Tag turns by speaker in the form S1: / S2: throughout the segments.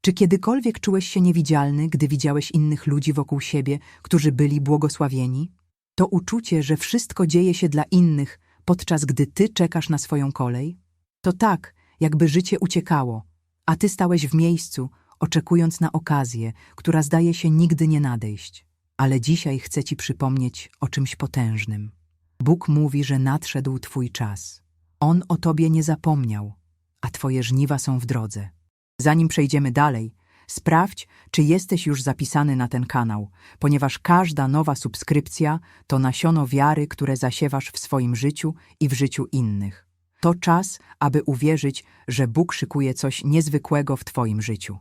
S1: Czy kiedykolwiek czułeś się niewidzialny, gdy widziałeś innych ludzi wokół siebie, którzy byli błogosławieni? To uczucie, że wszystko dzieje się dla innych, podczas gdy ty czekasz na swoją kolej? To tak, jakby życie uciekało, a ty stałeś w miejscu, oczekując na okazję, która zdaje się nigdy nie nadejść. Ale dzisiaj chcę ci przypomnieć o czymś potężnym. Bóg mówi, że nadszedł twój czas. On o tobie nie zapomniał, a twoje żniwa są w drodze. Zanim przejdziemy dalej, sprawdź, czy jesteś już zapisany na ten kanał, ponieważ każda nowa subskrypcja to nasiono wiary, które zasiewasz w swoim życiu i w życiu innych. To czas, aby uwierzyć, że Bóg szykuje coś niezwykłego w Twoim życiu.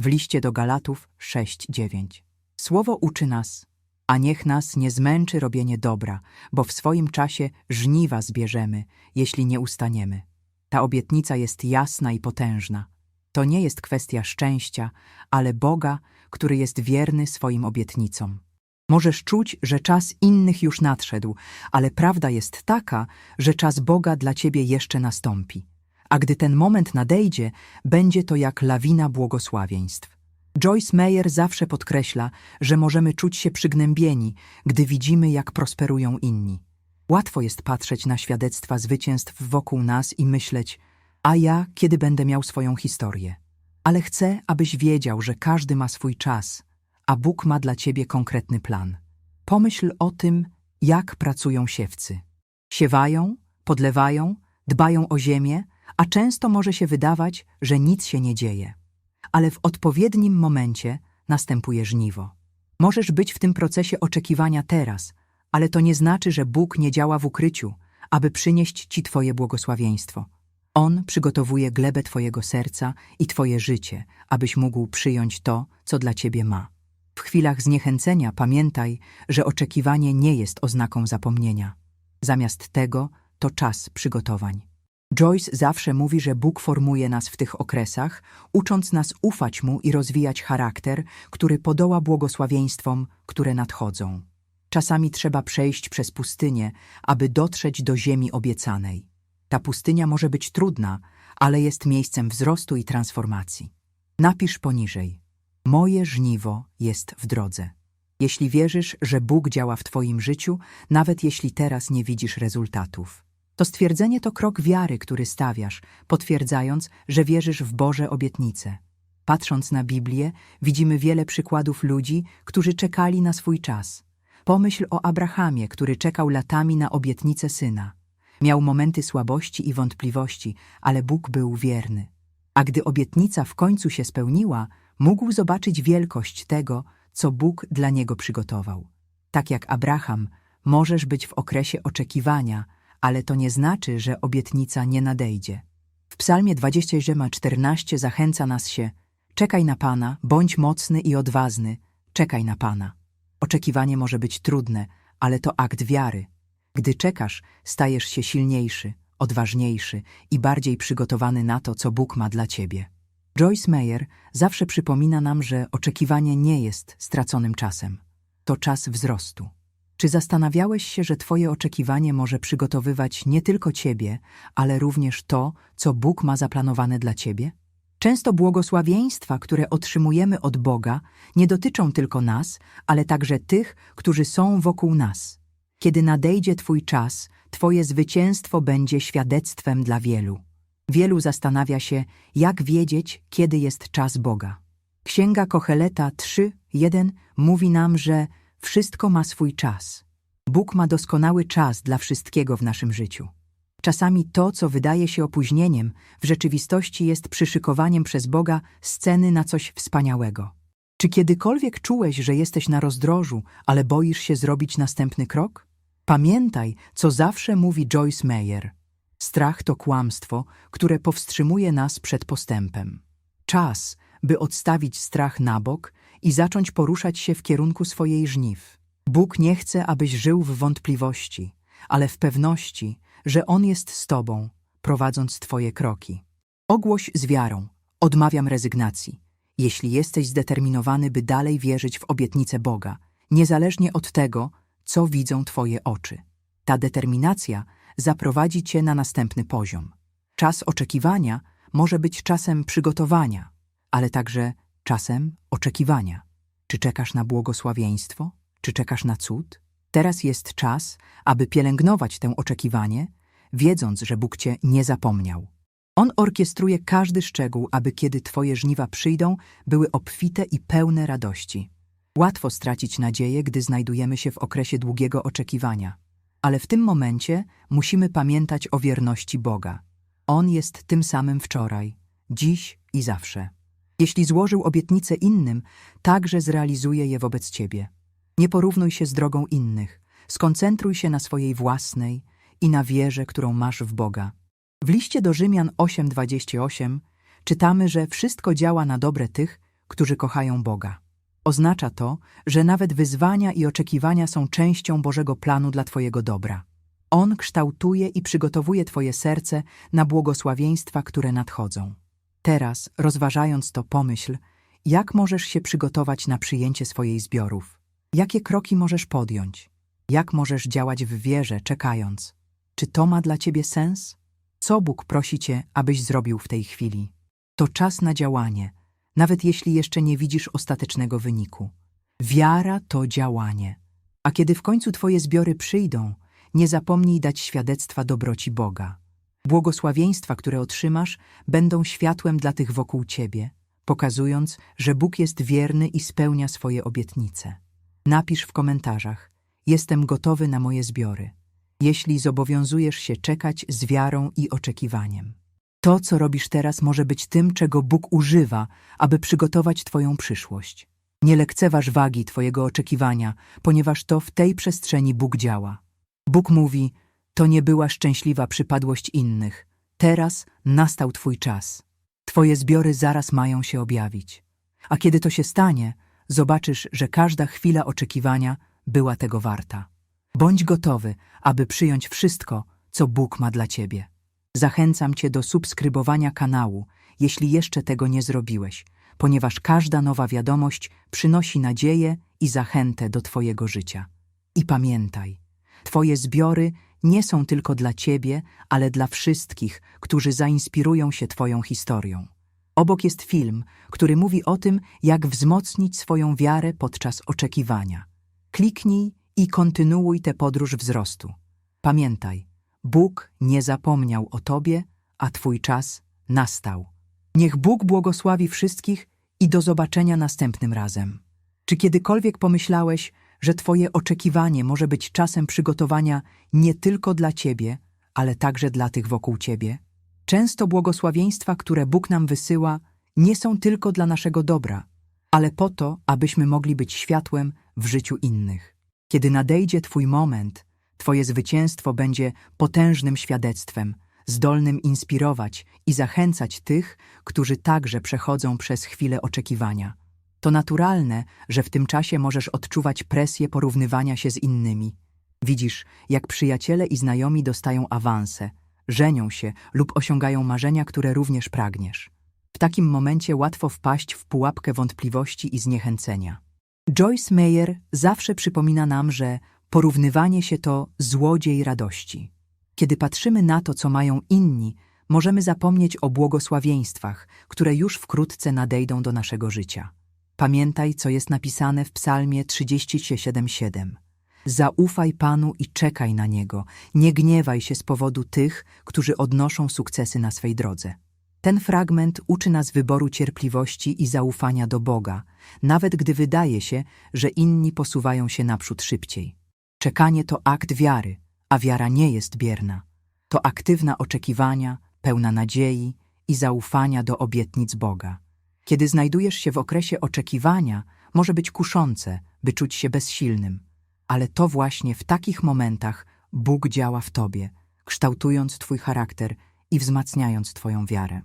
S1: W liście do Galatów 6:9. Słowo uczy nas, a niech nas nie zmęczy robienie dobra, bo w swoim czasie żniwa zbierzemy, jeśli nie ustaniemy. Ta obietnica jest jasna i potężna. To nie jest kwestia szczęścia, ale Boga, który jest wierny swoim obietnicom. Możesz czuć, że czas innych już nadszedł, ale prawda jest taka, że czas Boga dla ciebie jeszcze nastąpi. A gdy ten moment nadejdzie, będzie to jak lawina błogosławieństw. Joyce Meyer zawsze podkreśla, że możemy czuć się przygnębieni, gdy widzimy, jak prosperują inni. Łatwo jest patrzeć na świadectwa zwycięstw wokół nas i myśleć, a ja kiedy będę miał swoją historię. Ale chcę, abyś wiedział, że każdy ma swój czas, a Bóg ma dla ciebie konkretny plan. Pomyśl o tym, jak pracują siewcy. Siewają, podlewają, dbają o ziemię, a często może się wydawać, że nic się nie dzieje. Ale w odpowiednim momencie następuje żniwo. Możesz być w tym procesie oczekiwania teraz, ale to nie znaczy, że Bóg nie działa w ukryciu, aby przynieść ci Twoje błogosławieństwo. On przygotowuje glebę Twojego serca i Twoje życie, abyś mógł przyjąć to, co dla Ciebie ma. W chwilach zniechęcenia pamiętaj, że oczekiwanie nie jest oznaką zapomnienia. Zamiast tego to czas przygotowań. Joyce zawsze mówi, że Bóg formuje nas w tych okresach, ucząc nas ufać Mu i rozwijać charakter, który podoła błogosławieństwom, które nadchodzą. Czasami trzeba przejść przez pustynię, aby dotrzeć do ziemi obiecanej. Ta pustynia może być trudna, ale jest miejscem wzrostu i transformacji. Napisz poniżej. Moje żniwo jest w drodze. Jeśli wierzysz, że Bóg działa w Twoim życiu, nawet jeśli teraz nie widzisz rezultatów. To stwierdzenie to krok wiary, który stawiasz, potwierdzając, że wierzysz w Boże obietnice. Patrząc na Biblię, widzimy wiele przykładów ludzi, którzy czekali na swój czas. Pomyśl o Abrahamie, który czekał latami na obietnicę syna. Miał momenty słabości i wątpliwości, ale Bóg był wierny. A gdy obietnica w końcu się spełniła, mógł zobaczyć wielkość tego, co Bóg dla niego przygotował. Tak jak Abraham, możesz być w okresie oczekiwania, ale to nie znaczy, że obietnica nie nadejdzie. W psalmie 27:14 zachęca nas się Czekaj na Pana, bądź mocny i odważny, czekaj na Pana. Oczekiwanie może być trudne, ale to akt wiary. Gdy czekasz, stajesz się silniejszy, odważniejszy i bardziej przygotowany na to, co Bóg ma dla ciebie. Joyce Meyer zawsze przypomina nam, że oczekiwanie nie jest straconym czasem. To czas wzrostu. Czy zastanawiałeś się, że Twoje oczekiwanie może przygotowywać nie tylko Ciebie, ale również to, co Bóg ma zaplanowane dla Ciebie? Często błogosławieństwa, które otrzymujemy od Boga, nie dotyczą tylko nas, ale także tych, którzy są wokół nas. Kiedy nadejdzie Twój czas, Twoje zwycięstwo będzie świadectwem dla wielu. Wielu zastanawia się, jak wiedzieć, kiedy jest czas Boga. Księga Kocheleta 3:1 mówi nam, że wszystko ma swój czas. Bóg ma doskonały czas dla wszystkiego w naszym życiu. Czasami to, co wydaje się opóźnieniem, w rzeczywistości jest przyszykowaniem przez Boga sceny na coś wspaniałego. Czy kiedykolwiek czułeś, że jesteś na rozdrożu, ale boisz się zrobić następny krok? Pamiętaj, co zawsze mówi Joyce Meyer. Strach to kłamstwo, które powstrzymuje nas przed postępem. Czas, by odstawić strach na bok i zacząć poruszać się w kierunku swojej żniw. Bóg nie chce, abyś żył w wątpliwości, ale w pewności, że On jest z Tobą, prowadząc Twoje kroki. Ogłoś z wiarą, odmawiam rezygnacji. Jeśli jesteś zdeterminowany, by dalej wierzyć w obietnicę Boga, niezależnie od tego, co widzą Twoje oczy. Ta determinacja zaprowadzi Cię na następny poziom. Czas oczekiwania może być czasem przygotowania. ale także czasem oczekiwania. Czy czekasz na błogosławieństwo? Czy czekasz na cud? Teraz jest czas, aby pielęgnować tę oczekiwanie, wiedząc, że Bóg cię nie zapomniał. On orkiestruje każdy szczegół, aby kiedy twoje żniwa przyjdą, były obfite i pełne radości. Łatwo stracić nadzieję, gdy znajdujemy się w okresie długiego oczekiwania. Ale w tym momencie musimy pamiętać o wierności Boga. On jest tym samym wczoraj, dziś i zawsze. Jeśli złożył obietnice innym, także zrealizuje je wobec ciebie. Nie porównuj się z drogą innych, skoncentruj się na swojej własnej i na wierze, którą masz w Boga. W liście do Rzymian 8:28 czytamy, że wszystko działa na dobre tych, którzy kochają Boga. Oznacza to, że nawet wyzwania i oczekiwania są częścią Bożego planu dla Twojego dobra. On kształtuje i przygotowuje Twoje serce na błogosławieństwa, które nadchodzą. Teraz, rozważając to, pomyśl, jak możesz się przygotować na przyjęcie swojej zbiorów. Jakie kroki możesz podjąć? Jak możesz działać w wierze, czekając? Czy to ma dla Ciebie sens? Co Bóg prosi Cię, abyś zrobił w tej chwili? To czas na działanie, nawet jeśli jeszcze nie widzisz ostatecznego wyniku. Wiara to działanie. A kiedy w końcu Twoje zbiory przyjdą, nie zapomnij dać świadectwa dobroci Boga. Błogosławieństwa, które otrzymasz, będą światłem dla tych wokół Ciebie, pokazując, że Bóg jest wierny i spełnia swoje obietnice. Napisz w komentarzach: Jestem gotowy na moje zbiory. Jeśli zobowiązujesz się czekać z wiarą i oczekiwaniem. To, co robisz teraz, może być tym, czego Bóg używa, aby przygotować Twoją przyszłość. Nie lekceważ wagi Twojego oczekiwania, ponieważ to w tej przestrzeni Bóg działa. Bóg mówi: To nie była szczęśliwa przypadłość innych. Teraz nastał Twój czas. Twoje zbiory zaraz mają się objawić. A kiedy to się stanie, zobaczysz, że każda chwila oczekiwania była tego warta. Bądź gotowy, aby przyjąć wszystko, co Bóg ma dla Ciebie. Zachęcam Cię do subskrybowania kanału, jeśli jeszcze tego nie zrobiłeś, ponieważ każda nowa wiadomość przynosi nadzieję i zachętę do Twojego życia. I pamiętaj, Twoje zbiory nie są tylko dla Ciebie, ale dla wszystkich, którzy zainspirują się Twoją historią. Obok jest film, który mówi o tym, jak wzmocnić swoją wiarę podczas oczekiwania. Kliknij i kontynuuj tę podróż wzrostu. Pamiętaj, Bóg nie zapomniał o Tobie, a Twój czas nastał. Niech Bóg błogosławi wszystkich i do zobaczenia następnym razem. Czy kiedykolwiek pomyślałeś, że Twoje oczekiwanie może być czasem przygotowania nie tylko dla Ciebie, ale także dla tych wokół Ciebie? Często błogosławieństwa, które Bóg nam wysyła, nie są tylko dla naszego dobra, ale po to, abyśmy mogli być światłem w życiu innych. Kiedy nadejdzie Twój moment, Twoje zwycięstwo będzie potężnym świadectwem, zdolnym inspirować i zachęcać tych, którzy także przechodzą przez chwilę oczekiwania. To naturalne, że w tym czasie możesz odczuwać presję porównywania się z innymi. Widzisz, jak przyjaciele i znajomi dostają awanse, żenią się lub osiągają marzenia, które również pragniesz. W takim momencie łatwo wpaść w pułapkę wątpliwości i zniechęcenia. Joyce Meyer zawsze przypomina nam, że porównywanie się to złodziej radości. Kiedy patrzymy na to, co mają inni, możemy zapomnieć o błogosławieństwach, które już wkrótce nadejdą do naszego życia. Pamiętaj, co jest napisane w Psalmie 37:7. Zaufaj Panu i czekaj na Niego. Nie gniewaj się z powodu tych, którzy odnoszą sukcesy na swej drodze. Ten fragment uczy nas wyboru cierpliwości i zaufania do Boga, nawet gdy wydaje się, że inni posuwają się naprzód szybciej. Czekanie to akt wiary, a wiara nie jest bierna. To aktywna oczekiwania, pełna nadziei i zaufania do obietnic Boga. Kiedy znajdujesz się w okresie oczekiwania, może być kuszące, by czuć się bezsilnym, ale to właśnie w takich momentach Bóg działa w tobie, kształtując twój charakter i wzmacniając twoją wiarę.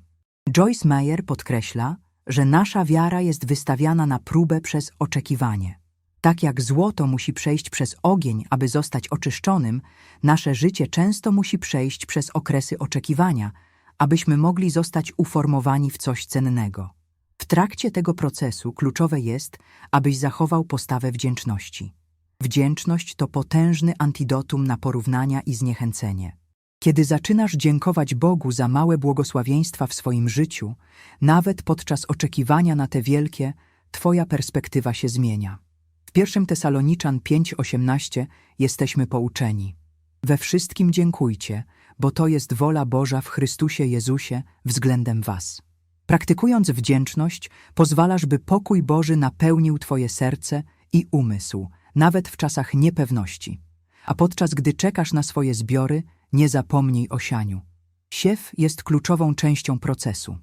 S1: Joyce Meyer podkreśla, że nasza wiara jest wystawiana na próbę przez oczekiwanie. Tak jak złoto musi przejść przez ogień, aby zostać oczyszczonym, nasze życie często musi przejść przez okresy oczekiwania, abyśmy mogli zostać uformowani w coś cennego. W trakcie tego procesu kluczowe jest, abyś zachował postawę wdzięczności. Wdzięczność to potężny antidotum na porównania i zniechęcenie. Kiedy zaczynasz dziękować Bogu za małe błogosławieństwa w swoim życiu, nawet podczas oczekiwania na te wielkie, Twoja perspektywa się zmienia. W 1 Tesaloniczan 5:18 jesteśmy pouczeni. We wszystkim dziękujcie, bo to jest wola Boża w Chrystusie Jezusie względem Was. Praktykując wdzięczność, pozwalasz, by pokój Boży napełnił Twoje serce i umysł, nawet w czasach niepewności. A podczas gdy czekasz na swoje zbiory, nie zapomnij o sianiu. Siew jest kluczową częścią procesu.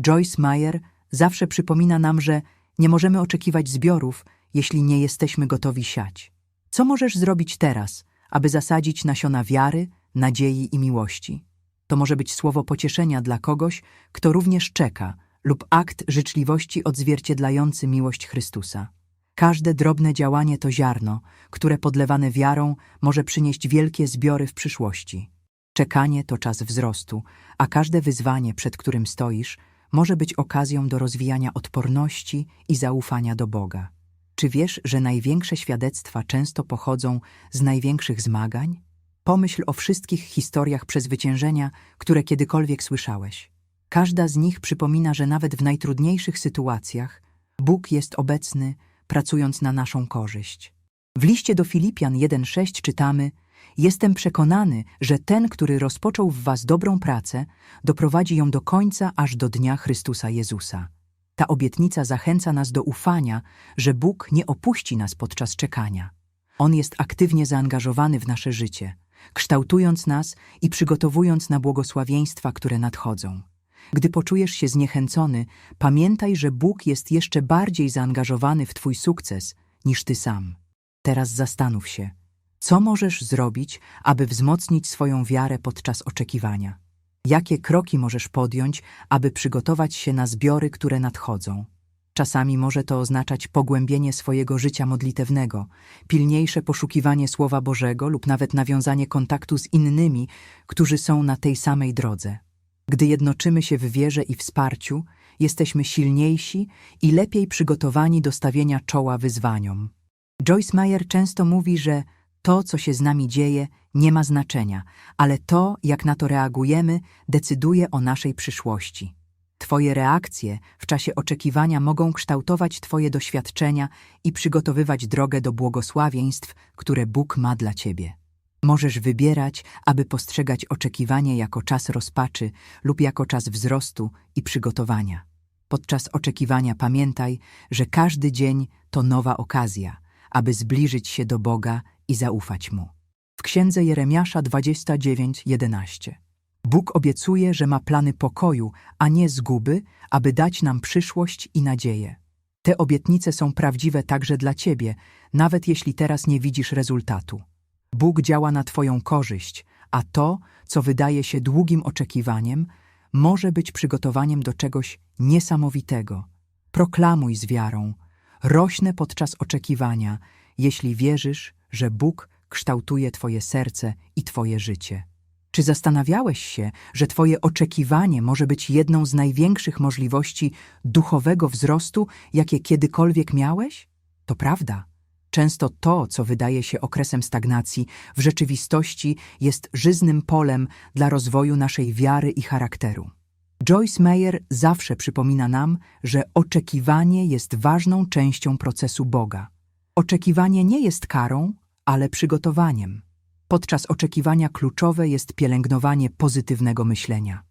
S1: Joyce Meyer zawsze przypomina nam, że nie możemy oczekiwać zbiorów, jeśli nie jesteśmy gotowi siać. Co możesz zrobić teraz, aby zasadzić nasiona wiary, nadziei i miłości? To może być słowo pocieszenia dla kogoś, kto również czeka, lub akt życzliwości odzwierciedlający miłość Chrystusa. Każde drobne działanie to ziarno, które podlewane wiarą może przynieść wielkie zbiory w przyszłości. Czekanie to czas wzrostu, a każde wyzwanie, przed którym stoisz, może być okazją do rozwijania odporności i zaufania do Boga. Czy wiesz, że największe świadectwa często pochodzą z największych zmagań? Pomyśl o wszystkich historiach przezwyciężenia, które kiedykolwiek słyszałeś. Każda z nich przypomina, że nawet w najtrudniejszych sytuacjach Bóg jest obecny, pracując na naszą korzyść. W liście do Filipian 1:6 czytamy: Jestem przekonany, że ten, który rozpoczął w was dobrą pracę, doprowadzi ją do końca aż do dnia Chrystusa Jezusa. Ta obietnica zachęca nas do ufania, że Bóg nie opuści nas podczas czekania. On jest aktywnie zaangażowany w nasze życie, kształtując nas i przygotowując na błogosławieństwa, które nadchodzą. Gdy poczujesz się zniechęcony, pamiętaj, że Bóg jest jeszcze bardziej zaangażowany w Twój sukces niż Ty sam. Teraz zastanów się, co możesz zrobić, aby wzmocnić swoją wiarę podczas oczekiwania? Jakie kroki możesz podjąć, aby przygotować się na zbiory, które nadchodzą? Czasami może to oznaczać pogłębienie swojego życia modlitewnego, pilniejsze poszukiwanie Słowa Bożego lub nawet nawiązanie kontaktu z innymi, którzy są na tej samej drodze. Gdy jednoczymy się w wierze i wsparciu, jesteśmy silniejsi i lepiej przygotowani do stawienia czoła wyzwaniom. Joyce Meyer często mówi, że to, co się z nami dzieje, nie ma znaczenia, ale to, jak na to reagujemy, decyduje o naszej przyszłości. Twoje reakcje w czasie oczekiwania mogą kształtować Twoje doświadczenia i przygotowywać drogę do błogosławieństw, które Bóg ma dla Ciebie. Możesz wybierać, aby postrzegać oczekiwanie jako czas rozpaczy lub jako czas wzrostu i przygotowania. Podczas oczekiwania pamiętaj, że każdy dzień to nowa okazja, aby zbliżyć się do Boga i zaufać Mu. W księdze Jeremiasza 29:11 Bóg obiecuje, że ma plany pokoju, a nie zguby, aby dać nam przyszłość i nadzieję. Te obietnice są prawdziwe także dla Ciebie, nawet jeśli teraz nie widzisz rezultatu. Bóg działa na Twoją korzyść, a to, co wydaje się długim oczekiwaniem, może być przygotowaniem do czegoś niesamowitego. Proklamuj z wiarą, rośnę podczas oczekiwania, jeśli wierzysz, że Bóg kształtuje Twoje serce i Twoje życie. Czy zastanawiałeś się, że Twoje oczekiwanie może być jedną z największych możliwości duchowego wzrostu, jakie kiedykolwiek miałeś? To prawda. Często to, co wydaje się okresem stagnacji, w rzeczywistości jest żyznym polem dla rozwoju naszej wiary i charakteru. Joyce Meyer zawsze przypomina nam, że oczekiwanie jest ważną częścią procesu Boga. Oczekiwanie nie jest karą, ale przygotowaniem. Podczas oczekiwania kluczowe jest pielęgnowanie pozytywnego myślenia.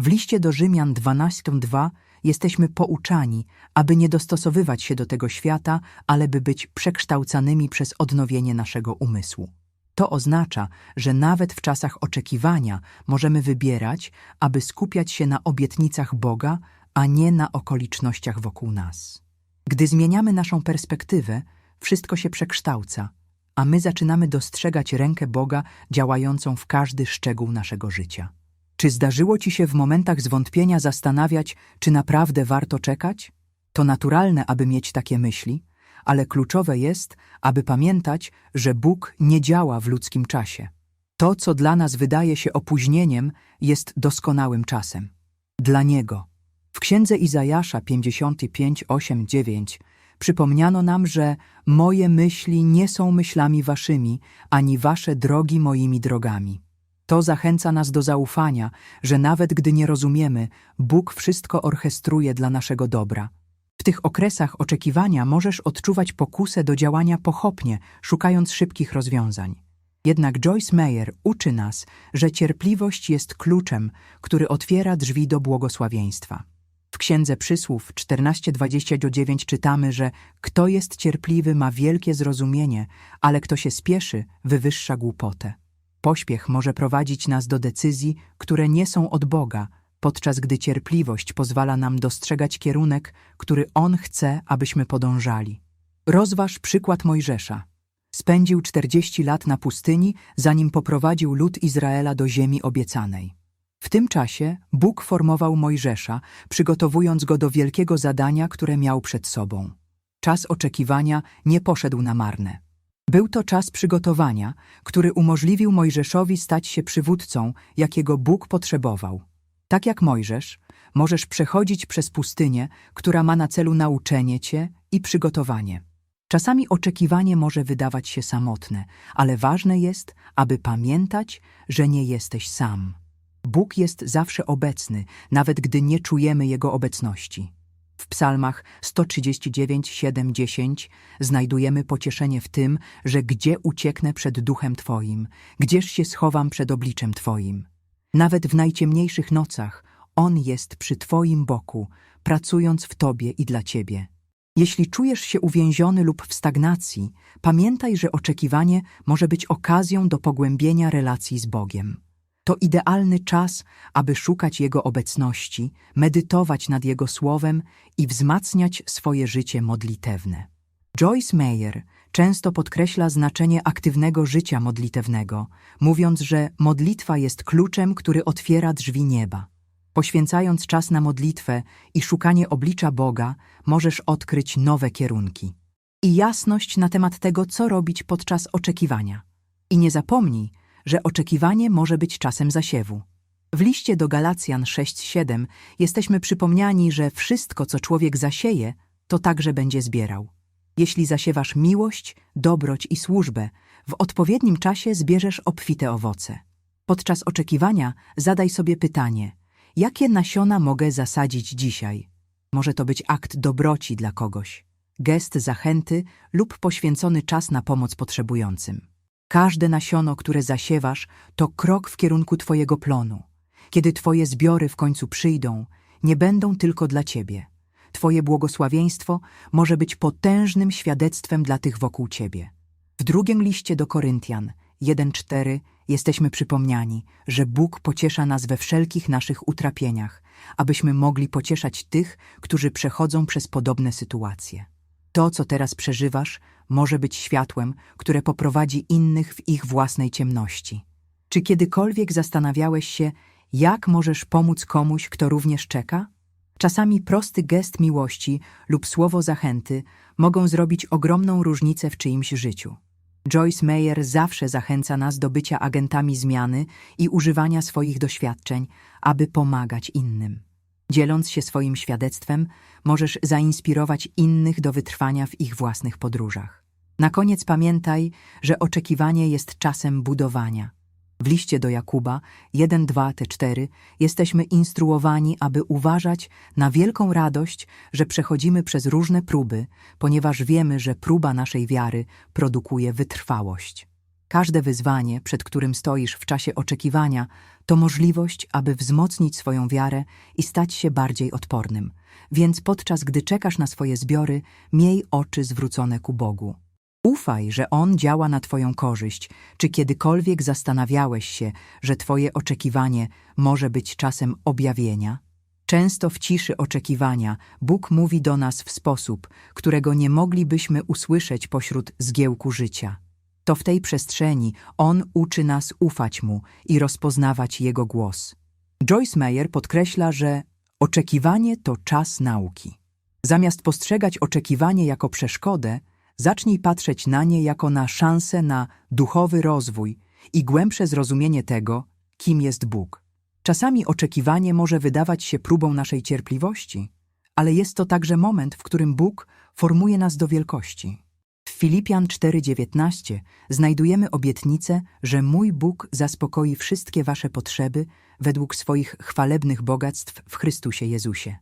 S1: W liście do Rzymian 12:2 jesteśmy pouczani, aby nie dostosowywać się do tego świata, ale by być przekształcanymi przez odnowienie naszego umysłu. To oznacza, że nawet w czasach oczekiwania możemy wybierać, aby skupiać się na obietnicach Boga, a nie na okolicznościach wokół nas. Gdy zmieniamy naszą perspektywę, wszystko się przekształca, a my zaczynamy dostrzegać rękę Boga działającą w każdy szczegół naszego życia. Czy zdarzyło ci się w momentach zwątpienia zastanawiać, czy naprawdę warto czekać? To naturalne, aby mieć takie myśli, ale kluczowe jest, aby pamiętać, że Bóg nie działa w ludzkim czasie. To, co dla nas wydaje się opóźnieniem, jest doskonałym czasem. Dla Niego. W księdze Izajasza 55, 8, 9 przypomniano nam, że moje myśli nie są myślami waszymi, ani wasze drogi moimi drogami. To zachęca nas do zaufania, że nawet gdy nie rozumiemy, Bóg wszystko orchestruje dla naszego dobra. W tych okresach oczekiwania możesz odczuwać pokusę do działania pochopnie, szukając szybkich rozwiązań. Jednak Joyce Meyer uczy nas, że cierpliwość jest kluczem, który otwiera drzwi do błogosławieństwa. Księdze Przysłów 14:29 czytamy, że kto jest cierpliwy ma wielkie zrozumienie, ale kto się spieszy, wywyższa głupotę. Pośpiech może prowadzić nas do decyzji, które nie są od Boga, podczas gdy cierpliwość pozwala nam dostrzegać kierunek, który On chce, abyśmy podążali. Rozważ przykład Mojżesza. Spędził 40 lat na pustyni, zanim poprowadził lud Izraela do ziemi obiecanej. W tym czasie Bóg formował Mojżesza, przygotowując go do wielkiego zadania, które miał przed sobą. Czas oczekiwania nie poszedł na marne. Był to czas przygotowania, który umożliwił Mojżeszowi stać się przywódcą, jakiego Bóg potrzebował. Tak jak Mojżesz, możesz przechodzić przez pustynię, która ma na celu nauczenie cię i przygotowanie. Czasami oczekiwanie może wydawać się samotne, ale ważne jest, aby pamiętać, że nie jesteś sam. Bóg jest zawsze obecny, nawet gdy nie czujemy Jego obecności. W psalmach 139, 7, 10 znajdujemy pocieszenie w tym, że gdzie ucieknę przed duchem Twoim, gdzież się schowam przed obliczem Twoim. Nawet w najciemniejszych nocach On jest przy Twoim boku, pracując w Tobie i dla Ciebie. Jeśli czujesz się uwięziony lub w stagnacji, pamiętaj, że oczekiwanie może być okazją do pogłębienia relacji z Bogiem. To idealny czas, aby szukać Jego obecności, medytować nad Jego słowem i wzmacniać swoje życie modlitewne. Joyce Meyer często podkreśla znaczenie aktywnego życia modlitewnego, mówiąc, że modlitwa jest kluczem, który otwiera drzwi nieba. Poświęcając czas na modlitwę i szukanie oblicza Boga, możesz odkryć nowe kierunki i jasność na temat tego, co robić podczas oczekiwania. I nie zapomnij, że oczekiwanie może być czasem zasiewu. W liście do Galacjan 6:7 jesteśmy przypomniani, że wszystko, co człowiek zasieje, to także będzie zbierał. Jeśli zasiewasz miłość, dobroć i służbę, w odpowiednim czasie zbierzesz obfite owoce. Podczas oczekiwania zadaj sobie pytanie: jakie nasiona mogę zasadzić dzisiaj? Może to być akt dobroci dla kogoś, gest zachęty lub poświęcony czas na pomoc potrzebującym. Każde nasiono, które zasiewasz, to krok w kierunku Twojego plonu. Kiedy Twoje zbiory w końcu przyjdą, nie będą tylko dla Ciebie. Twoje błogosławieństwo może być potężnym świadectwem dla tych wokół Ciebie. W drugim liście do Koryntian 1:4 jesteśmy przypomniani, że Bóg pociesza nas we wszelkich naszych utrapieniach, abyśmy mogli pocieszać tych, którzy przechodzą przez podobne sytuacje. To, co teraz przeżywasz, może być światłem, które poprowadzi innych w ich własnej ciemności. Czy kiedykolwiek zastanawiałeś się, jak możesz pomóc komuś, kto również czeka? Czasami prosty gest miłości lub słowo zachęty mogą zrobić ogromną różnicę w czyimś życiu. Joyce Meyer zawsze zachęca nas do bycia agentami zmiany i używania swoich doświadczeń, aby pomagać innym. Dzieląc się swoim świadectwem, możesz zainspirować innych do wytrwania w ich własnych podróżach. Na koniec pamiętaj, że oczekiwanie jest czasem budowania. W liście do Jakuba 1, 2, te 4 jesteśmy instruowani, aby uważać na wielką radość, że przechodzimy przez różne próby, ponieważ wiemy, że próba naszej wiary produkuje wytrwałość. Każde wyzwanie, przed którym stoisz w czasie oczekiwania, to możliwość, aby wzmocnić swoją wiarę i stać się bardziej odpornym. Więc podczas gdy czekasz na swoje zbiory, miej oczy zwrócone ku Bogu. Ufaj, że On działa na Twoją korzyść. Czy kiedykolwiek zastanawiałeś się, że Twoje oczekiwanie może być czasem objawienia? Często w ciszy oczekiwania Bóg mówi do nas w sposób, którego nie moglibyśmy usłyszeć pośród zgiełku życia. To w tej przestrzeni On uczy nas ufać Mu i rozpoznawać Jego głos. Joyce Meyer podkreśla, że oczekiwanie to czas nauki. Zamiast postrzegać oczekiwanie jako przeszkodę, zacznij patrzeć na nie jako na szansę na duchowy rozwój i głębsze zrozumienie tego, kim jest Bóg. Czasami oczekiwanie może wydawać się próbą naszej cierpliwości, ale jest to także moment, w którym Bóg formuje nas do wielkości. Filipian 4:19 znajdujemy obietnicę, że mój Bóg zaspokoi wszystkie wasze potrzeby według swoich chwalebnych bogactw w Chrystusie Jezusie.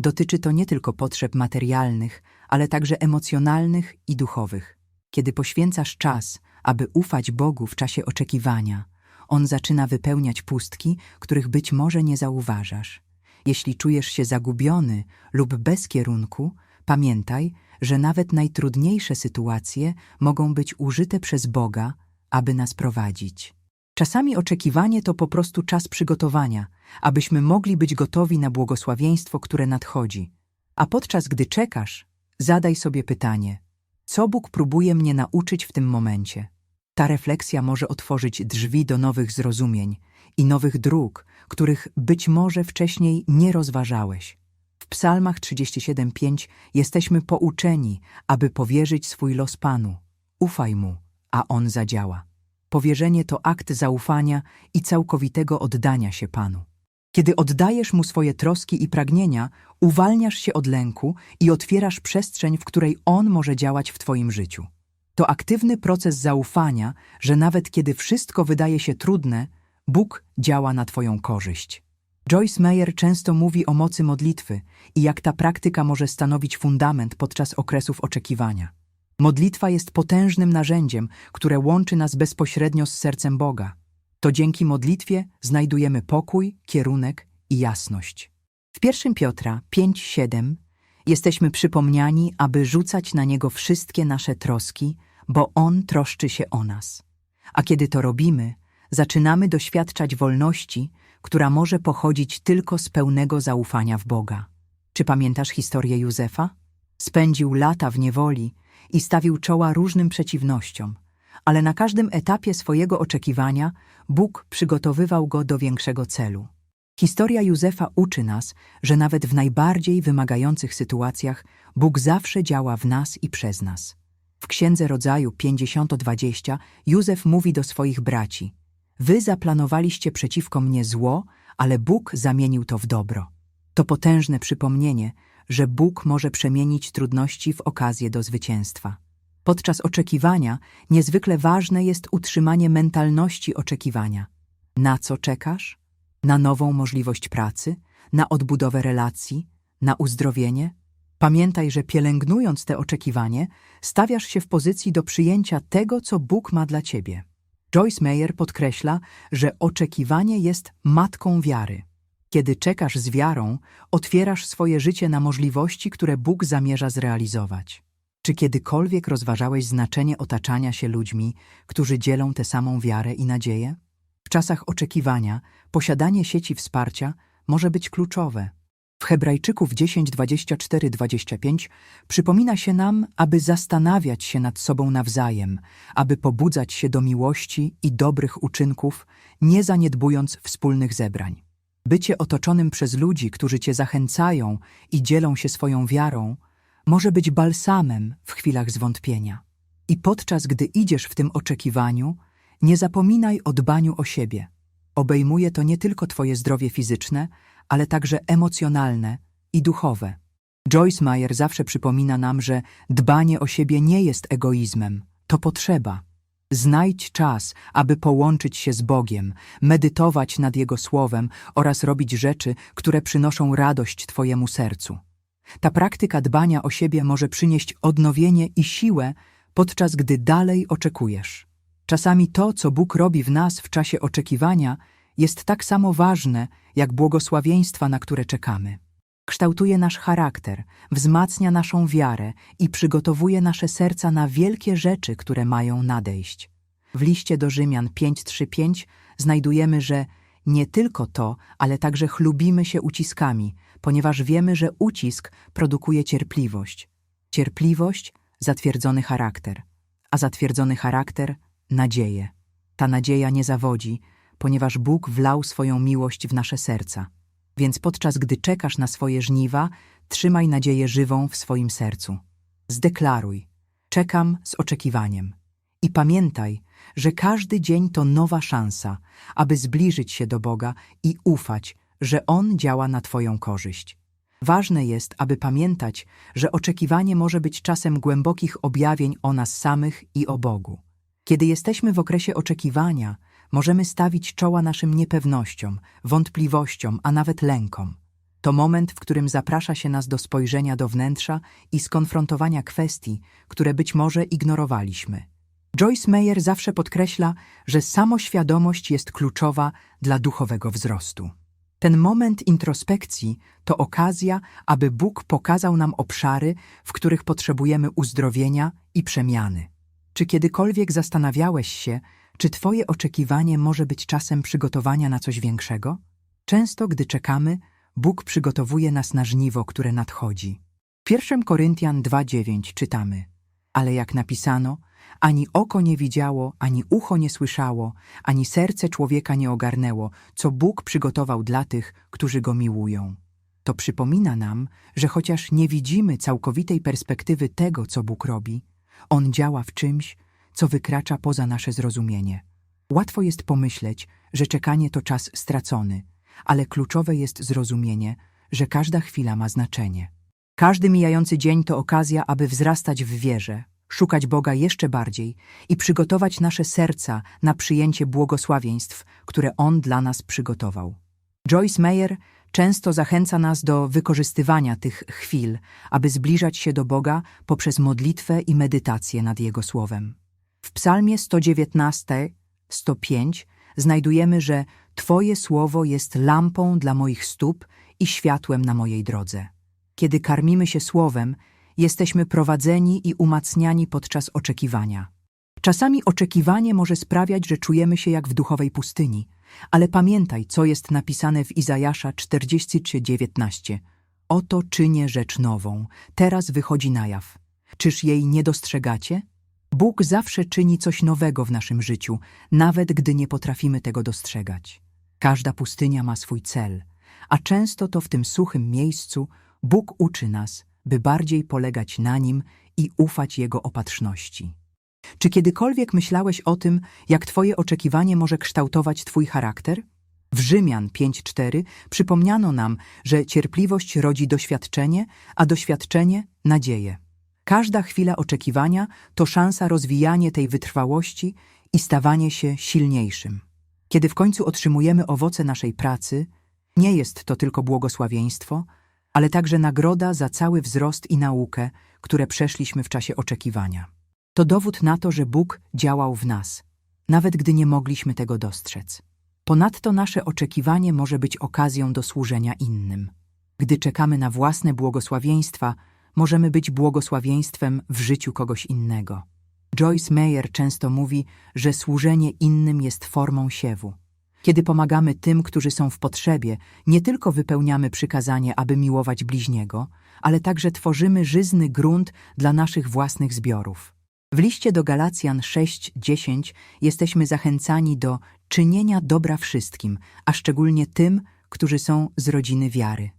S1: Dotyczy to nie tylko potrzeb materialnych, ale także emocjonalnych i duchowych. Kiedy poświęcasz czas, aby ufać Bogu w czasie oczekiwania, On zaczyna wypełniać pustki, których być może nie zauważasz. Jeśli czujesz się zagubiony lub bez kierunku, pamiętaj, że nawet najtrudniejsze sytuacje mogą być użyte przez Boga, aby nas prowadzić. Czasami oczekiwanie to po prostu czas przygotowania, abyśmy mogli być gotowi na błogosławieństwo, które nadchodzi. A podczas gdy czekasz, zadaj sobie pytanie: co Bóg próbuje mnie nauczyć w tym momencie? Ta refleksja może otworzyć drzwi do nowych zrozumień i nowych dróg, których być może wcześniej nie rozważałeś. W Psalmach 37:5 jesteśmy pouczeni, aby powierzyć swój los Panu. Ufaj Mu, a On zadziała. Powierzenie to akt zaufania i całkowitego oddania się Panu. Kiedy oddajesz Mu swoje troski i pragnienia, uwalniasz się od lęku i otwierasz przestrzeń, w której On może działać w Twoim życiu. To aktywny proces zaufania, że nawet kiedy wszystko wydaje się trudne, Bóg działa na Twoją korzyść. Joyce Meyer często mówi o mocy modlitwy i jak ta praktyka może stanowić fundament podczas okresów oczekiwania. Modlitwa jest potężnym narzędziem, które łączy nas bezpośrednio z sercem Boga. To dzięki modlitwie znajdujemy pokój, kierunek i jasność. W 1 Piotra 5:7 jesteśmy przypomniani, aby rzucać na Niego wszystkie nasze troski, bo On troszczy się o nas. A kiedy to robimy, zaczynamy doświadczać wolności, która może pochodzić tylko z pełnego zaufania w Boga. Czy pamiętasz historię Józefa? Spędził lata w niewoli i stawił czoła różnym przeciwnościom, ale na każdym etapie swojego oczekiwania Bóg przygotowywał go do większego celu. Historia Józefa uczy nas, że nawet w najbardziej wymagających sytuacjach Bóg zawsze działa w nas i przez nas. W Księdze Rodzaju 50-20 Józef mówi do swoich braci: Wy zaplanowaliście przeciwko mnie zło, ale Bóg zamienił to w dobro. To potężne przypomnienie, że Bóg może przemienić trudności w okazję do zwycięstwa. Podczas oczekiwania niezwykle ważne jest utrzymanie mentalności oczekiwania. Na co czekasz? Na nową możliwość pracy, na odbudowę relacji, na uzdrowienie? Pamiętaj, że pielęgnując te oczekiwanie, stawiasz się w pozycji do przyjęcia tego, co Bóg ma dla ciebie. Joyce Meyer podkreśla, że oczekiwanie jest matką wiary. Kiedy czekasz z wiarą, otwierasz swoje życie na możliwości, które Bóg zamierza zrealizować. Czy kiedykolwiek rozważałeś znaczenie otaczania się ludźmi, którzy dzielą tę samą wiarę i nadzieję? W czasach oczekiwania posiadanie sieci wsparcia może być kluczowe. W Hebrajczyków 10, 24, 25 przypomina się nam, aby zastanawiać się nad sobą nawzajem, aby pobudzać się do miłości i dobrych uczynków, nie zaniedbując wspólnych zebrań. Bycie otoczonym przez ludzi, którzy cię zachęcają i dzielą się swoją wiarą, może być balsamem w chwilach zwątpienia. I podczas gdy idziesz w tym oczekiwaniu, nie zapominaj o dbaniu o siebie. Obejmuje to nie tylko twoje zdrowie fizyczne, ale także emocjonalne i duchowe. Joyce Meyer zawsze przypomina nam, że dbanie o siebie nie jest egoizmem, to potrzeba. Znajdź czas, aby połączyć się z Bogiem, medytować nad Jego Słowem oraz robić rzeczy, które przynoszą radość Twojemu sercu. Ta praktyka dbania o siebie może przynieść odnowienie i siłę, podczas gdy dalej oczekujesz. Czasami to, co Bóg robi w nas w czasie oczekiwania, jest tak samo ważne, jak błogosławieństwa, na które czekamy. Kształtuje nasz charakter, wzmacnia naszą wiarę i przygotowuje nasze serca na wielkie rzeczy, które mają nadejść. W liście do Rzymian 5:3-5 znajdujemy, że nie tylko to, ale także chlubimy się uciskami, ponieważ wiemy, że ucisk produkuje cierpliwość. Cierpliwość zatwierdzony charakter, a zatwierdzony charakter nadzieję. Ta nadzieja nie zawodzi, ponieważ Bóg wlał swoją miłość w nasze serca. Więc podczas gdy czekasz na swoje żniwa, trzymaj nadzieję żywą w swoim sercu. Zdeklaruj: Czekam z oczekiwaniem. I pamiętaj, że każdy dzień to nowa szansa, aby zbliżyć się do Boga i ufać, że On działa na Twoją korzyść. Ważne jest, aby pamiętać, że oczekiwanie może być czasem głębokich objawień o nas samych i o Bogu. Kiedy jesteśmy w okresie oczekiwania, możemy stawić czoła naszym niepewnościom, wątpliwościom, a nawet lękom. To moment, w którym zaprasza się nas do spojrzenia do wnętrza i skonfrontowania kwestii, które być może ignorowaliśmy. Joyce Meyer zawsze podkreśla, że samoświadomość jest kluczowa dla duchowego wzrostu. Ten moment introspekcji to okazja, aby Bóg pokazał nam obszary, w których potrzebujemy uzdrowienia i przemiany. Czy kiedykolwiek zastanawiałeś się, czy Twoje oczekiwanie może być czasem przygotowania na coś większego? Często, gdy czekamy, Bóg przygotowuje nas na żniwo, które nadchodzi. W 1 Koryntian 2,9 czytamy Ale jak napisano, ani oko nie widziało, ani ucho nie słyszało, ani serce człowieka nie ogarnęło, co Bóg przygotował dla tych, którzy Go miłują. To przypomina nam, że chociaż nie widzimy całkowitej perspektywy tego, co Bóg robi, On działa w czymś, co wykracza poza nasze zrozumienie. Łatwo jest pomyśleć, że czekanie to czas stracony, ale kluczowe jest zrozumienie, że każda chwila ma znaczenie. Każdy mijający dzień to okazja, aby wzrastać w wierze, szukać Boga jeszcze bardziej i przygotować nasze serca na przyjęcie błogosławieństw, które On dla nas przygotował. Joyce Meyer często zachęca nas do wykorzystywania tych chwil, aby zbliżać się do Boga poprzez modlitwę i medytację nad Jego Słowem. W Psalmie 119, 105 znajdujemy, że Twoje słowo jest lampą dla moich stóp i światłem na mojej drodze. Kiedy karmimy się słowem, jesteśmy prowadzeni i umacniani podczas oczekiwania. Czasami oczekiwanie może sprawiać, że czujemy się jak w duchowej pustyni, ale pamiętaj, co jest napisane w Izajasza 43:19. Oto czynię rzecz nową, teraz wychodzi na jaw. Czyż jej nie dostrzegacie? Bóg zawsze czyni coś nowego w naszym życiu, nawet gdy nie potrafimy tego dostrzegać. Każda pustynia ma swój cel, a często to w tym suchym miejscu Bóg uczy nas, by bardziej polegać na Nim i ufać Jego opatrzności. Czy kiedykolwiek myślałeś o tym, jak Twoje oczekiwanie może kształtować Twój charakter? W Rzymian 5:4 przypomniano nam, że cierpliwość rodzi doświadczenie, a doświadczenie nadzieję. Każda chwila oczekiwania to szansa rozwijania tej wytrwałości i stawanie się silniejszym. Kiedy w końcu otrzymujemy owoce naszej pracy, nie jest to tylko błogosławieństwo, ale także nagroda za cały wzrost i naukę, które przeszliśmy w czasie oczekiwania. To dowód na to, że Bóg działał w nas, nawet gdy nie mogliśmy tego dostrzec. Ponadto nasze oczekiwanie może być okazją do służenia innym. Gdy czekamy na własne błogosławieństwa, możemy być błogosławieństwem w życiu kogoś innego. Joyce Meyer często mówi, że służenie innym jest formą siewu. Kiedy pomagamy tym, którzy są w potrzebie, nie tylko wypełniamy przykazanie, aby miłować bliźniego, ale także tworzymy żyzny grunt dla naszych własnych zbiorów. W liście do Galacjan 6:10 jesteśmy zachęcani do czynienia dobra wszystkim, a szczególnie tym, którzy są z rodziny wiary.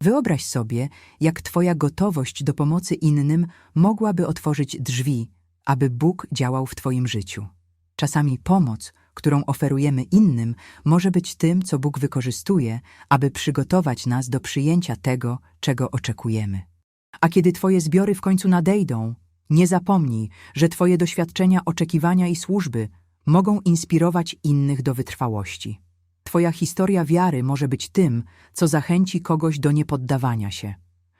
S1: Wyobraź sobie, jak Twoja gotowość do pomocy innym mogłaby otworzyć drzwi, aby Bóg działał w Twoim życiu. Czasami pomoc, którą oferujemy innym, może być tym, co Bóg wykorzystuje, aby przygotować nas do przyjęcia tego, czego oczekujemy. A kiedy Twoje zbiory w końcu nadejdą, nie zapomnij, że Twoje doświadczenia, oczekiwania i służby mogą inspirować innych do wytrwałości. Twoja historia wiary może być tym, co zachęci kogoś do niepoddawania się.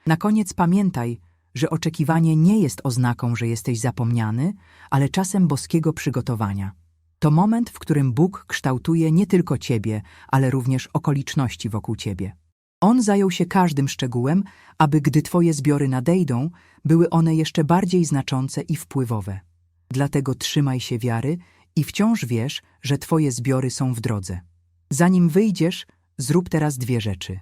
S1: Na koniec pamiętaj, że oczekiwanie nie jest oznaką, że jesteś zapomniany, ale czasem boskiego przygotowania. To moment, w którym Bóg kształtuje nie tylko Ciebie, ale również okoliczności wokół Ciebie. On zajął się każdym szczegółem, aby gdy Twoje zbiory nadejdą, były one jeszcze bardziej znaczące i wpływowe. Dlatego trzymaj się wiary i wciąż wiesz, że Twoje zbiory są w drodze. Zanim wyjdziesz, zrób teraz dwie rzeczy.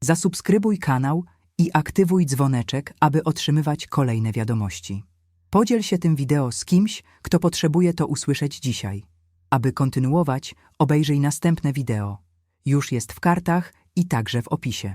S1: Zasubskrybuj kanał i aktywuj dzwoneczek, aby otrzymywać kolejne wiadomości. Podziel się tym wideo z kimś, kto potrzebuje to usłyszeć dzisiaj. Aby kontynuować, obejrzyj następne wideo. Już jest w kartach i także w opisie.